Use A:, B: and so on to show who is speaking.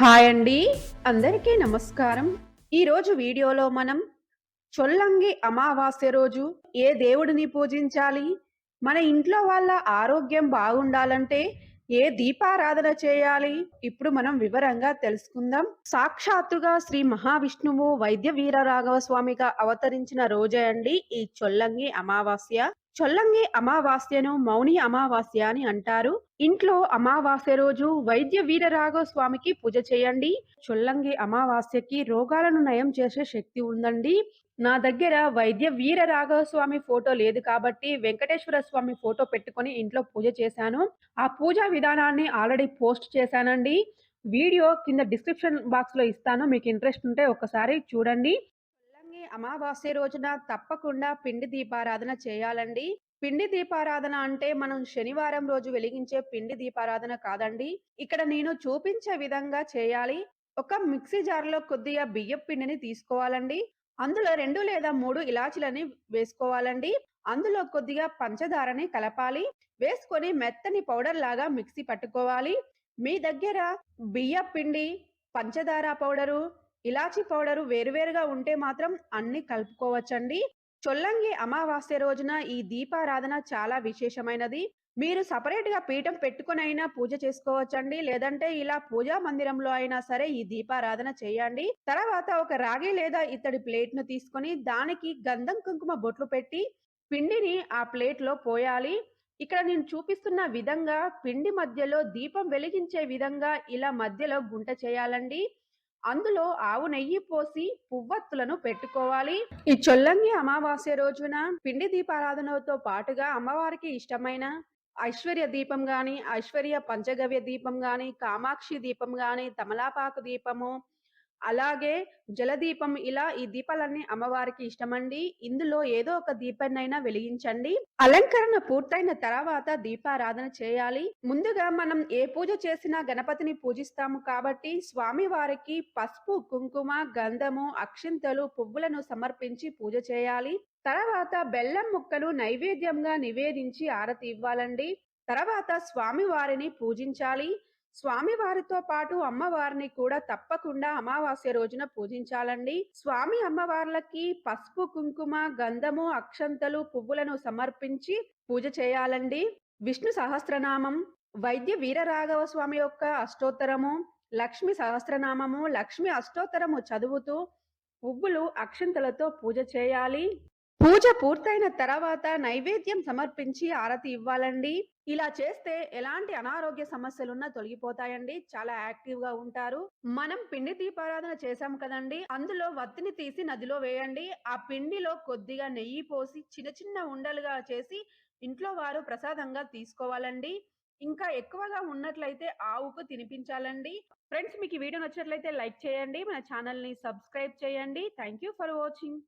A: Hi అండి. అందరికీ నమస్కారం. ఈరోజు వీడియోలో మనం చొల్లంగి అమావాస్య రోజు ఏ దేవుడిని పూజించాలి? మన ఇంట్లో వాళ్ళ ఆరోగ్యం బాగుండాలంటే ఏ దీపారాధన చేయాలి? ఇప్పుడు మనం వివరంగా తెలుసుకుందాం. సాక్షాత్తుగా శ్రీ మహావిష్ణువు వైద్య వీర రాఘవ స్వామిగా అవతరించిన రోజే అండి ఈ చొల్లంగి అమావాస్య. చొల్లంగి అమావాస్యను మౌని అమావాస్య అని అంటారు. ఇంట్లో అమావాస్య రోజు వైద్య వీరరాఘవ స్వామికి పూజ చేయండి. చొల్లంగి అమావాస్యకి రోగాలను నయం చేసే శక్తి ఉందండి. నా దగ్గర వైద్య వీర రాఘవ స్వామి ఫోటో లేదు కాబట్టి వెంకటేశ్వర స్వామి ఫోటో పెట్టుకొని ఇంట్లో పూజ చేశాను. ఆ పూజా విధానాన్ని ఆల్రెడీ పోస్ట్ చేశానండి. వీడియో కింద డిస్క్రిప్షన్ బాక్స్లో ఇస్తాను. మీకు ఇంట్రెస్ట్ ఉంటే ఒకసారి చూడండి. అమావాస్య రోజున తప్పకుండా పిండి దీపారాధన చేయాలండి. పిండి దీపారాధన అంటే మనం శనివారం రోజు వెలిగించే పిండి దీపారాధన కాదండి. ఇక్కడ నేను చూపించే విధంగా చేయాలి. ఒక మిక్సీ జార్లో కొద్దిగా బియ్యం పిండిని తీసుకోవాలండి. అందులో రెండు లేదా మూడు ఇలాచీలని వేసుకోవాలండి. అందులో కొద్దిగా పంచదారని కలపాలి. వేసుకొని మెత్తని పౌడర్ లాగా మిక్సీ పట్టుకోవాలి. మీ దగ్గర బియ్య పిండి పంచదార పౌడరు ఇలాచీ పౌడరు వేరువేరుగా ఉంటే మాత్రం అన్ని కలుపుకోవచ్చండి. చొల్లంగి అమావాస్య రోజున ఈ దీపారాధన చాలా విశేషమైనది. మీరు సపరేట్గా పీఠం పెట్టుకుని అయినా పూజ చేసుకోవచ్చండి. లేదంటే ఇలా పూజా మందిరంలో అయినా సరే ఈ దీపారాధన చేయండి. తర్వాత ఒక రాగి లేదా ఇత్తడి ప్లేట్ను తీసుకొని దానికి గంధం కుంకుమ బొట్లు పెట్టి పిండిని ఆ ప్లేట్లో పోయాలి. ఇక్కడ నేను చూపిస్తున్న విధంగా పిండి మధ్యలో దీపం వెలిగించే విధంగా ఇలా మధ్యలో గుంట చేయాలండి. అందులో ఆవు నెయ్యి పోసి పువ్వత్తులను పెట్టుకోవాలి. ఈ చొల్లంగి అమావాస్య రోజున పిండి దీపారాధనతో పాటుగా అమ్మవారికి ఇష్టమైన ఐశ్వర్య దీపం గాని ఐశ్వర్య పంచగవ్య దీపం గాని కామాక్షి దీపం గాని తమలాపాకు దీపము అలాగే జలదీపం ఇలా ఈ దీపాలన్నీ అమ్మవారికి ఇష్టమండి. ఇందులో ఏదో ఒక దీపాన్నైనా వెలిగించండి. అలంకరణ పూర్తయిన తర్వాత దీపారాధన చేయాలి. ముందుగా మనం ఏ పూజ చేసినా గణపతిని పూజిస్తాము కాబట్టి స్వామి వారికి పసుపు కుంకుమ గంధము అక్షింతలు పువ్వులను సమర్పించి పూజ చేయాలి. తర్వాత బెల్లం ముక్కలు నైవేద్యంగా నివేదించి ఆరతి ఇవ్వాలండి. తర్వాత స్వామి వారిని పూజించాలి. స్వామి వారితో పాటు అమ్మవారిని కూడా తప్పకుండా అమావాస్య రోజున పూజించాలండి. స్వామి అమ్మవార్లకి పసుపు కుంకుమ గంధము అక్షంతలు పువ్వులను సమర్పించి పూజ చేయాలండి. విష్ణు సహస్రనామం వైద్య వీరరాఘవ స్వామి యొక్క అష్టోత్తరము లక్ష్మి సహస్రనామము లక్ష్మి అష్టోత్తరము చదువుతూ పువ్వులు అక్షంతలతో పూజ చేయాలి. పూజ పూర్తయిన తర్వాత నైవేద్యం సమర్పించి ఆరతి ఇవ్వాలండి. ఇలా చేస్తే ఎలాంటి అనారోగ్య సమస్యలున్నా తొలగిపోతాయండి. చాలా యాక్టివ్గా ఉంటారు. మనం పిండి దీపారాధన చేశాం కదండి. అందులో వత్తిని తీసి నదిలో వేయండి. ఆ పిండిలో కొద్దిగా నెయ్యి పోసి చిన్న చిన్న ఉండలుగా చేసి ఇంట్లో వారు ప్రసాదంగా తీసుకోవాలండి. ఇంకా ఎక్కువగా ఉన్నట్లయితే ఆవుకు తినిపించాలండి. ఫ్రెండ్స్ మీకు ఈ వీడియో నచ్చినట్లయితే లైక్ చేయండి. మన ఛానల్ని సబ్స్క్రైబ్ చేయండి. Thank you for watching.